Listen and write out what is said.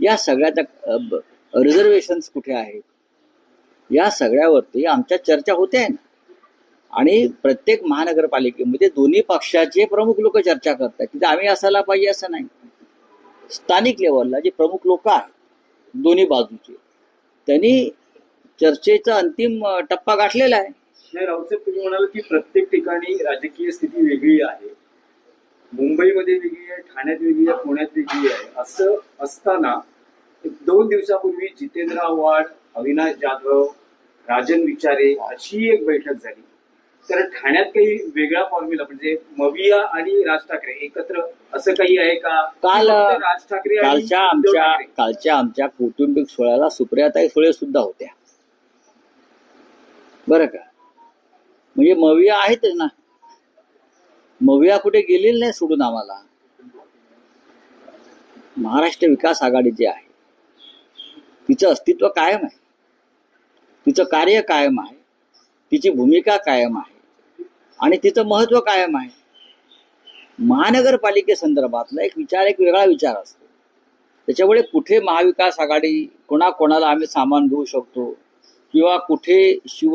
या सगळ्याच्या रिझर्वेशन्स कुठे आहेत? या सगळ्यावरती आमच्या चर्चा होते आहे ना. आणि प्रत्येक महानगरपालिकेमध्ये दोन्ही पक्षाचे प्रमुख लोक चर्चा करतात. की आम्ही असायला पाहिजे असं नाही. स्थानिक लेवलला जे प्रमुख लोक आहेत दोन्ही बाजूचे त्यांनी चर्चेचा अंतिम टप्पा गाठलेला आहे. हे रावसाहेब तुम्ही म्हणाल की प्रत्येक ठिकाणी राजकीय स्थिती वेगळी आहे. ठाण्यात वेगळी आहे पुण्यात वेगळी आहे असं असताना एक दोन दिवसापूर्वी जितेंद्र आव्हाड अविनाश जाधव राजन विचारे अशी एक बैठक झाली. तर ठाण्यात काही वेगळा फॉर्म्युला म्हणजे मविया आणि राज ठाकरे एकत्र असं काही आहे का? काल राज ठाकरे कालच्या आमच्या? कालच्या आमच्या कौटुंबिक सोहळ्याला सुप्रियाताई सुळे सुद्धा होत्या. बरं का? म्हणजे मविया आहेतच ना. मविया कुठे गेलेली नाही सोडून आम्हाला. महाराष्ट्र विकास आघाडी जी आहे तिचं अस्तित्व कायम आहे. तिचं कार्य कायम आहे. तिची भूमिका कायम आहे. आणि तिचं महत्त्व कायम आहे. महानगरपालिकेसंदर्भातला एक विचार एक वेगळा विचार असतो. त्याच्यामुळे कुठे महाविकास आघाडी कोणाकोणाला आम्ही सामान घेऊ शकतो किंवा कुठे शिव